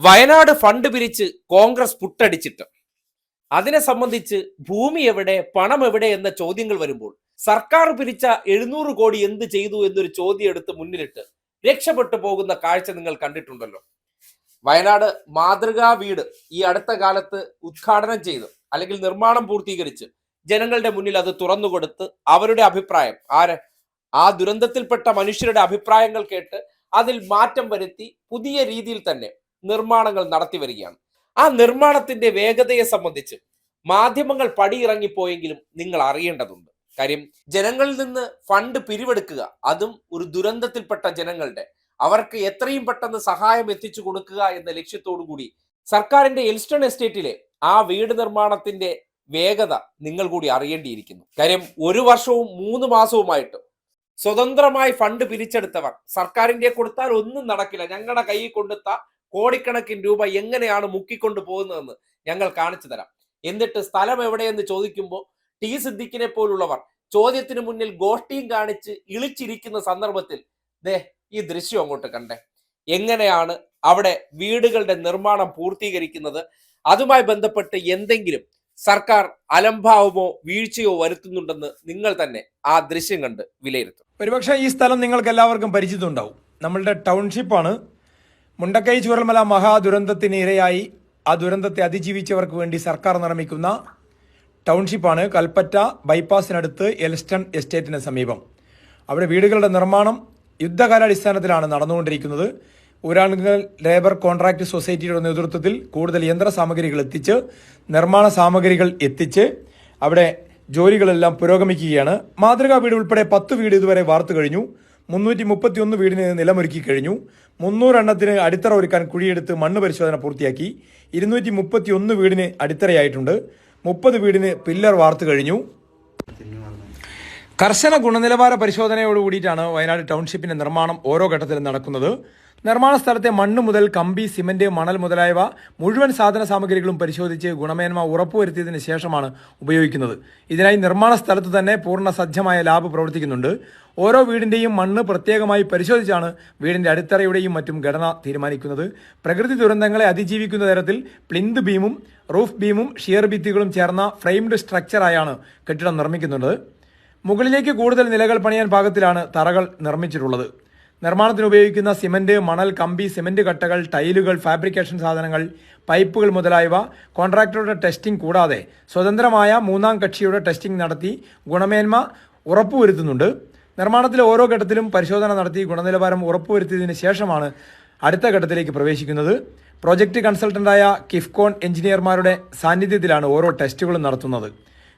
Wayanad fund പിരിച്ച് കോൺഗ്രസ് പുട്ടടിച്ചിട്ട്. അതിനെ സംബന്ധിച്ച് ഭൂമി എവിടെ പണം എവിടെ എന്ന ചോദ്യങ്ങൾ വരുമ്പോൾ സർക്കാർ പിരിച്ച എഴുന്നൂറ് കോടി എന്ത് ചെയ്തു എന്നൊരു ചോദ്യം എടുത്ത് മുന്നിലിട്ട് രക്ഷപ്പെട്ടു പോകുന്ന കാഴ്ച നിങ്ങൾ കണ്ടിട്ടുണ്ടല്ലോ. വയനാട് മാതൃകാ വീട് ഈ അടുത്ത കാലത്ത് ഉദ്ഘാടനം ചെയ്ത് അല്ലെങ്കിൽ നിർമ്മാണം പൂർത്തീകരിച്ച് ജനങ്ങളുടെ മുന്നിൽ അത് തുറന്നുകൊടുത്ത് അവരുടെ അഭിപ്രായം ആര് ആ ദുരന്തത്തിൽപ്പെട്ട മനുഷ്യരുടെ അഭിപ്രായങ്ങൾ കേട്ട് അതിൽ മാറ്റം വരുത്തി പുതിയ രീതിയിൽ തന്നെ നിർമ്മാണങ്ങൾ നടത്തി വരികയാണ്. ആ നിർമ്മാണത്തിന്റെ വേഗതയെ സംബന്ധിച്ച് മാധ്യമങ്ങൾ പടിയിറങ്ങിപ്പോയെങ്കിലും നിങ്ങൾ അറിയേണ്ടതുണ്ട്. കാര്യം ജനങ്ങളിൽ നിന്ന് ഫണ്ട് പിരിവെടുക്കുക അതും ഒരു ദുരന്തത്തിൽപ്പെട്ട ജനങ്ങളുടെ അവർക്ക് എത്രയും പെട്ടെന്ന് സഹായം എത്തിച്ചു കൊടുക്കുക എന്ന ലക്ഷ്യത്തോടു കൂടി സർക്കാരിന്റെ എൽസ്റ്റൺ എസ്റ്റേറ്റിലെ ആ വീട് നിർമ്മാണത്തിന്റെ വേഗത നിങ്ങൾ കൂടി അറിയേണ്ടിയിരിക്കുന്നു. കാര്യം ഒരു വർഷവും മൂന്ന് മാസവുമായിട്ട് സ്വതന്ത്രമായി ഫണ്ട് പിരിച്ചെടുത്തവർ സർക്കാരിന്റെ കൊടുത്താൽ ഒന്നും നടക്കില്ല. ഞങ്ങളുടെ കയ്യിൽ കൊടുത്ത കോടിക്കണക്കിന് രൂപ എങ്ങനെയാണ് മുക്കിക്കൊണ്ട് പോകുന്നതെന്ന് ഞങ്ങൾ കാണിച്ചു തരാം. എന്നിട്ട് സ്ഥലം എവിടെയെന്ന് ചോദിക്കുമ്പോൾ ടി സിദ്ദിഖിനെ പോലുള്ളവർ ചോദ്യത്തിന് മുന്നിൽ ഗോഷ്ടിയും കാണിച്ച് ഇളിച്ചിരിക്കുന്ന സന്ദർഭത്തിൽ ദേ ഈ ദൃശ്യം അങ്ങോട്ട് കണ്ടേ. എങ്ങനെയാണ് അവിടെ വീടുകളുടെ നിർമ്മാണം പൂർത്തീകരിക്കുന്നത്? അതുമായി ബന്ധപ്പെട്ട് എന്തെങ്കിലും സർക്കാർ അലംഭാവമോ വീഴ്ചയോ വരുത്തുന്നുണ്ടെന്ന് നിങ്ങൾ തന്നെ ആ ദൃശ്യം കണ്ട് വിലയിരുത്തും. ഒരുപക്ഷെ ഈ സ്ഥലം നിങ്ങൾക്ക് എല്ലാവർക്കും പരിചിതമുണ്ടാവും. നമ്മളുടെ ടൗൺഷിപ്പാണ് മുണ്ടക്കൈ ചൂരൽമല മഹാദുരന്തത്തിന് ഇരയായി ആ ദുരന്തത്തെ അതിജീവിച്ചവർക്ക് വേണ്ടി സർക്കാർ നിർമ്മിക്കുന്ന ടൗൺഷിപ്പാണ് കൽപ്പറ്റ ബൈപ്പാസിനടുത്ത് എൽസ്റ്റൺ എസ്റ്റേറ്റിന് സമീപം. അവിടെ വീടുകളുടെ നിർമ്മാണം യുദ്ധകാലാടിസ്ഥാനത്തിലാണ് നടന്നുകൊണ്ടിരിക്കുന്നത്. ഊരാളുങ്കൽ ലേബർ കോൺട്രാക്ട് സൊസൈറ്റിയുടെ നേതൃത്വത്തിൽ കൂടുതൽ യന്ത്ര സാമഗ്രികൾ എത്തിച്ച് നിർമ്മാണ സാമഗ്രികൾ എത്തിച്ച് അവിടെ ജോലികളെല്ലാം പുരോഗമിക്കുകയാണ്. മാതൃകാ വീട് ഉൾപ്പെടെ പത്ത് വീട് ഇതുവരെ വാർത്തു കഴിഞ്ഞു. മുന്നൂറ്റി മുപ്പത്തിയൊന്ന് വീടിന് നിലമൊരുക്കി കഴിഞ്ഞു. മുന്നൂറെണ്ണത്തിന് അടിത്തറ ഒരുക്കാൻ കുഴിയെടുത്ത് മണ്ണ് പരിശോധന പൂർത്തിയാക്കി. ഇരുന്നൂറ്റി മുപ്പത്തിയൊന്ന് വീടിന് അടിത്തറയായിട്ടുണ്ട്. മുപ്പത് വീടിന് പില്ലർ വാർത്തു കഴിഞ്ഞു. കർശന ഗുണനിലവാര പരിശോധനയോട് കൂടിയിട്ടാണ് വയനാട് ടൗൺഷിപ്പിന്റെ നിർമ്മാണം ഓരോ ഘട്ടത്തിലും നടക്കുന്നത്. നിർമ്മാണ സ്ഥലത്തെ മണ്ണ് മുതൽ കമ്പി സിമന്റ് മണൽ മുതലായവ മുഴുവൻ സാധന സാമഗ്രികളും പരിശോധിച്ച് ഗുണമേന്മ ഉറപ്പുവരുത്തിയതിനു ശേഷമാണ് ഉപയോഗിക്കുന്നത്. ഇതിനായി നിർമ്മാണ സ്ഥലത്ത് തന്നെ പൂർണ സജ്ജമായ ലാബ് പ്രവർത്തിക്കുന്നുണ്ട്. ഓരോ വീടിന്റെയും മണ്ണ് പ്രത്യേകമായി പരിശോധിച്ചാണ് വീടിന്റെ അടിത്തറയുടെയും മറ്റും ഘടന തീരുമാനിക്കുന്നത്. പ്രകൃതി ദുരന്തങ്ങളെ അതിജീവിക്കുന്ന തരത്തിൽ പ്ലിന്ത് ബീമും റൂഫ് ബീമും ഷിയർ ഭിത്തികളും ചേർന്ന ഫ്രെയിംഡ് സ്ട്രക്ചറായാണ് കെട്ടിടം നിർമ്മിക്കുന്നത്. മുകളിലേക്ക് കൂടുതൽ നിലകൾ പണിയാൻ പാകത്തിലാണ് തറകൾ നിർമ്മിച്ചിട്ടുള്ളത്. നിർമ്മാണത്തിന് ഉപയോഗിക്കുന്ന സിമന്റ് മണൽ കമ്പി സിമന്റ് കട്ടകൾ ടൈലുകൾ ഫാബ്രിക്കേഷൻ സാധനങ്ങൾ പൈപ്പുകൾ മുതലായവ കോൺട്രാക്ടറുടെ ടെസ്റ്റിംഗ് കൂടാതെ സ്വതന്ത്രമായ മൂന്നാം കക്ഷിയുടെ ടെസ്റ്റിംഗ് നടത്തി ഗുണമേന്മ ഉറപ്പുവരുത്തുന്നുണ്ട്. നിർമ്മാണത്തിലെ ഓരോ ഘട്ടത്തിലും പരിശോധന നടത്തി ഗുണനിലവാരം ഉറപ്പുവരുത്തിയതിന് ശേഷമാണ് അടുത്ത ഘട്ടത്തിലേക്ക് പ്രവേശിക്കുന്നത്. പ്രോജക്റ്റ് കൺസൾട്ടന്റായ കിഫ്കോൺ എഞ്ചിനീയർമാരുടെ സാന്നിധ്യത്തിലാണ് ഓരോ ടെസ്റ്റുകളും നടത്തുന്നത്.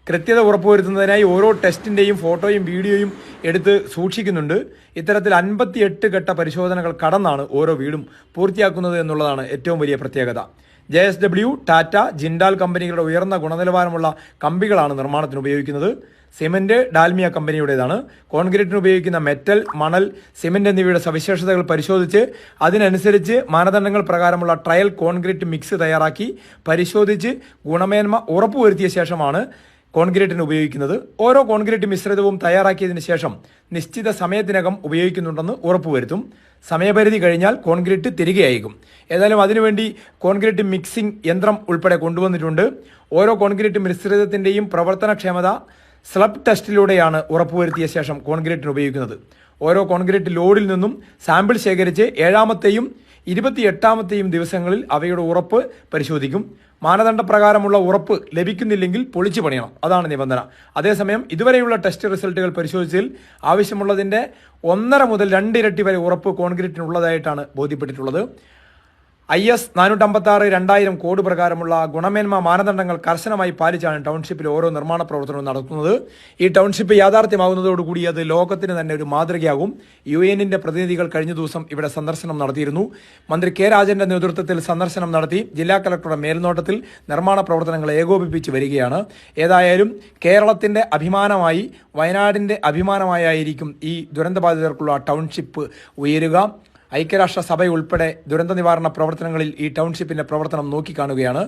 കൃത്യത ഉറപ്പുവരുത്തുന്നതിനായി ഓരോ ടെസ്റ്റിന്റെയും ഫോട്ടോയും വീഡിയോയും എടുത്ത് സൂക്ഷിക്കുന്നുണ്ട്. ഇത്തരത്തിൽ അൻപത്തിയെട്ട് ഘട്ട പരിശോധനകൾ കടന്നാണ് ഓരോ വീടും പൂർത്തിയാക്കുന്നത് എന്നുള്ളതാണ് ഏറ്റവും വലിയ പ്രത്യേകത. J S W Tata Jindal കമ്പനികളുടെ ഉയർന്ന ഗുണനിലവാരമുള്ള കമ്പികളാണ് നിർമ്മാണത്തിന് ഉപയോഗിക്കുന്നത്. സിമന്റ് ഡാൽമിയ കമ്പനിയുടേതാണ്. കോൺക്രീറ്റിന് ഉപയോഗിക്കുന്ന മെറ്റൽ മണൽ സിമന്റ് എന്നിവയുടെ സവിശേഷതകൾ പരിശോധിച്ച് അതിനനുസരിച്ച് മാനദണ്ഡങ്ങൾ പ്രകാരമുള്ള ട്രയൽ കോൺക്രീറ്റ് മിക്സ് തയ്യാറാക്കി പരിശോധിച്ച് ഗുണമേന്മ ഉറപ്പുവരുത്തിയ ശേഷമാണ് കോൺക്രീറ്റിന് ഉപയോഗിക്കുന്നത്. ഓരോ കോൺക്രീറ്റ് മിശ്രിതവും തയ്യാറാക്കിയതിനു ശേഷം നിശ്ചിത സമയത്തിനകം ഉപയോഗിക്കുന്നുണ്ടെന്ന് ഉറപ്പുവരുത്തും. സമയപരിധി കഴിഞ്ഞാൽ കോൺക്രീറ്റ് തിരികെ അയക്കും ഏതായാലും അതിനുവേണ്ടി കോൺക്രീറ്റ് മിക്സിംഗ് യന്ത്രം ഉൾപ്പെടെ കൊണ്ടുവന്നിട്ടുണ്ട്. ഓരോ കോൺക്രീറ്റ് മിശ്രിതത്തിന്റെയും പ്രവർത്തനക്ഷമത സ്ലബ് ടെസ്റ്റിലൂടെയാണ് ഉറപ്പുവരുത്തിയ ശേഷം കോൺക്രീറ്റിന് ഉപയോഗിക്കുന്നത്. ഓരോ കോൺക്രീറ്റ് ലോഡിൽ നിന്നും സാമ്പിൾ ശേഖരിച്ച് ഏഴാമത്തെയും ഇരുപത്തിയെട്ടാമത്തെയും ദിവസങ്ങളിൽ അവയുടെ ഉറപ്പ് പരിശോധിക്കും. മാനദണ്ഡപ്രകാരമുള്ള ഉറപ്പ് ലഭിക്കുന്നില്ലെങ്കിൽ പൊളിച്ചു പണിയണം. അതാണ് നിബന്ധന. അതേസമയം ഇതുവരെയുള്ള ടെസ്റ്റ് റിസൾട്ടുകൾ പരിശോധിച്ചതിൽ ആവശ്യമുള്ളതിന്റെ ഒന്നര മുതൽ രണ്ടിരട്ടി വരെ ഉറപ്പ് കോൺക്രീറ്റിനുള്ളതായിട്ടാണ് ബോധ്യപ്പെട്ടിട്ടുള്ളത്. ഐ എസ് നാനൂറ്റമ്പത്തി ആറ് രണ്ടായിരം കോഡ് പ്രകാരമുള്ള ഗുണമേന്മ മാനദണ്ഡങ്ങൾ കർശനമായി പാലിച്ചാണ് ടൗൺഷിപ്പിൽ ഓരോ നിർമ്മാണ പ്രവർത്തനവും നടത്തുന്നത്. ഈ ടൗൺഷിപ്പ് യാഥാർത്ഥ്യമാകുന്നതോടുകൂടി അത് ലോകത്തിന് തന്നെ ഒരു മാതൃകയാകും. യു എന്നിന്റെ പ്രതിനിധികൾ കഴിഞ്ഞ ദിവസം ഇവിടെ സന്ദർശനം നടത്തിയിരുന്നു. മന്ത്രി കെ രാജന്റെ നേതൃത്വത്തിൽ സന്ദർശനം നടത്തി ജില്ലാ കലക്ടറുടെ മേൽനോട്ടത്തിൽ നിർമ്മാണ പ്രവർത്തനങ്ങൾ ഏകോപിപ്പിച്ച് വരികയാണ്. ഏതായാലും കേരളത്തിന്റെ അഭിമാനമായി വയനാടിന്റെ അഭിമാനമായിരിക്കും ഈ ദുരന്തബാധിതർക്കുള്ള ടൗൺഷിപ്പ് ഉയരുക. ഐക്യരാഷ്ട്രസഭ ഉൾപ്പെടെ ദുരന്ത നിവാരണ പ്രവർത്തനങ്ങളിൽ ഈ ടൗൺഷിപ്പിന്റെ പ്രവർത്തനം നോക്കിക്കാണുകയാണ്.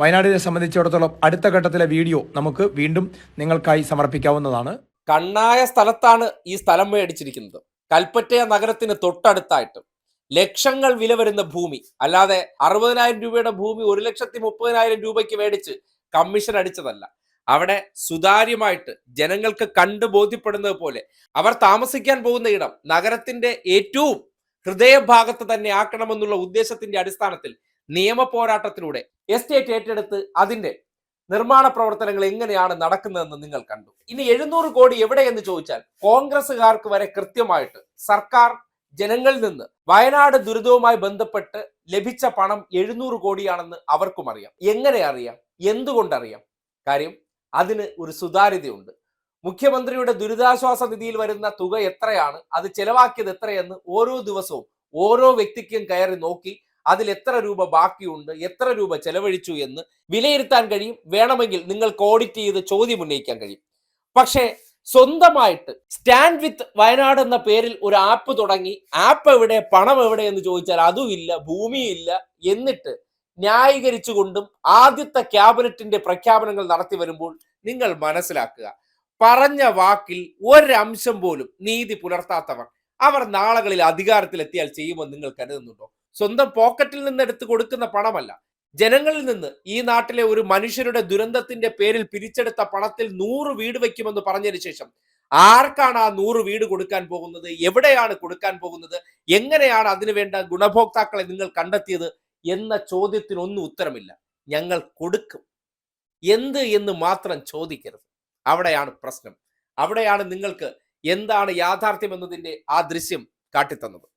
വയനാടിനെ സംബന്ധിച്ചിടത്തോളം അടുത്ത ഘട്ടത്തിലെ വീഡിയോ നമുക്ക് വീണ്ടും നിങ്ങൾക്കായി സമർപ്പിക്കാവുന്നതാണ്. കണ്ണായ സ്ഥലത്താണ് ഈ സ്ഥലം മേടിച്ചിരിക്കുന്നത്. കൽപ്പറ്റ നഗരത്തിന് തൊട്ടടുത്തായിട്ട്. ലക്ഷങ്ങൾ വില വരുന്ന ഭൂമി. അല്ലാതെ അറുപതിനായിരം രൂപയുടെ ഭൂമി ഒരു ലക്ഷത്തി മുപ്പതിനായിരം രൂപയ്ക്ക് മേടിച്ച് കമ്മീഷൻ അടിച്ചതല്ല. അവിടെ സുതാര്യമായിട്ട് ജനങ്ങൾക്ക് കണ്ടു ബോധ്യപ്പെടുന്നത് പോലെ അവർ താമസിക്കാൻ പോകുന്ന ഇടം നഗരത്തിന്റെ ഏറ്റവും ഹൃദയഭാഗത്ത് തന്നെ ആക്കണമെന്നുള്ള ഉദ്ദേശത്തിന്റെ അടിസ്ഥാനത്തിൽ നിയമ പോരാട്ടത്തിലൂടെ എസ്റ്റേറ്റ് ഏറ്റെടുത്ത് അതിന്റെ നിർമ്മാണ പ്രവർത്തനങ്ങൾ എങ്ങനെയാണ് നടക്കുന്നതെന്ന് നിങ്ങൾ കണ്ടു. ഇനി എഴുന്നൂറ് കോടി എവിടെയെന്ന് ചോദിച്ചാൽ കോൺഗ്രസ്സുകാർക്ക് വരെ കൃത്യമായിട്ട് സർക്കാർ ജനങ്ങളിൽ നിന്ന് വയനാട് ദുരിതവുമായി ബന്ധപ്പെട്ട് ലഭിച്ച പണം എഴുന്നൂറ് കോടിയാണെന്ന് അവർക്കും അറിയാം. എങ്ങനെ അറിയാം? എന്തുകൊണ്ടറിയാം? കാര്യം അതിന് ഒരു സുതാര്യതയുണ്ട്. മുഖ്യമന്ത്രിയുടെ ദുരിതാശ്വാസ നിധിയിൽ വരുന്ന തുക എത്രയാണ്? അത് ചെലവാക്കിയത് എത്രയെന്ന് ഓരോ ദിവസവും ഓരോ വ്യക്തിക്കും കയറി നോക്കി അതിൽ എത്ര രൂപ ബാക്കിയുണ്ട് എത്ര രൂപ ചെലവഴിച്ചു എന്ന് വിലയിരുത്താൻ കഴിയും. വേണമെങ്കിൽ നിങ്ങൾക്ക് ഓഡിറ്റ് ചെയ്ത് ചോദ്യം ഉന്നയിക്കാൻ കഴിയും. പക്ഷേ സ്വന്തമായിട്ട് സ്റ്റാൻഡ് വിത്ത് വയനാട് എന്ന പേരിൽ ഒരു ആപ്പ് തുടങ്ങി. ആപ്പ് എവിടെ പണം എവിടെ എന്ന് ചോദിച്ചാൽ അതുമില്ല ഭൂമിയില്ല എന്നിട്ട് ന്യായീകരിച്ചുകൊണ്ടും ആദ്യത്തെ ക്യാബിനറ്റിന്റെ പ്രഖ്യാപനങ്ങൾ നടത്തി വരുമ്പോൾ നിങ്ങൾ മനസ്സിലാക്കുക. പറഞ്ഞ വാക്കിൽ ഒരംശം പോലും നീതി പുലർത്താത്തവർ അവർ നാളുകളിൽ അധികാരത്തിലെത്തിയാൽ ചെയ്യുമെന്ന് നിങ്ങൾ കരുതുന്നുണ്ടോ? സ്വന്തം പോക്കറ്റിൽ നിന്ന് എടുത്ത് കൊടുക്കുന്ന പണമല്ല. ജനങ്ങളിൽ നിന്ന് ഈ നാട്ടിലെ ഒരു മനുഷ്യരുടെ ദുരന്തത്തിന്റെ പേരിൽ പിരിച്ചെടുത്ത പണത്തിൽ നൂറ് വീട് വെക്കുമെന്ന് പറഞ്ഞതിന് ശേഷം ആർക്കാണ് ആ നൂറ് വീട് കൊടുക്കാൻ പോകുന്നത്? എവിടെയാണ് കൊടുക്കാൻ പോകുന്നത്? എങ്ങനെയാണ് അതിനു വേണ്ട ഗുണഭോക്താക്കളെ നിങ്ങൾ കണ്ടെത്തിയത്? എന്ന ചോദ്യത്തിനൊന്നും ഉത്തരമില്ല. ഞങ്ങൾ കൊടുക്കും. എന്ത് എന്ന് മാത്രം ചോദിക്കരുത്. അവിടെയാണ് പ്രശ്നം. അവിടെയാണ് നിങ്ങൾക്ക് എന്താണ് യാഥാർത്ഥ്യം എന്നതിന്റെ ആ ദൃശ്യം കാട്ടിത്തന്നത്.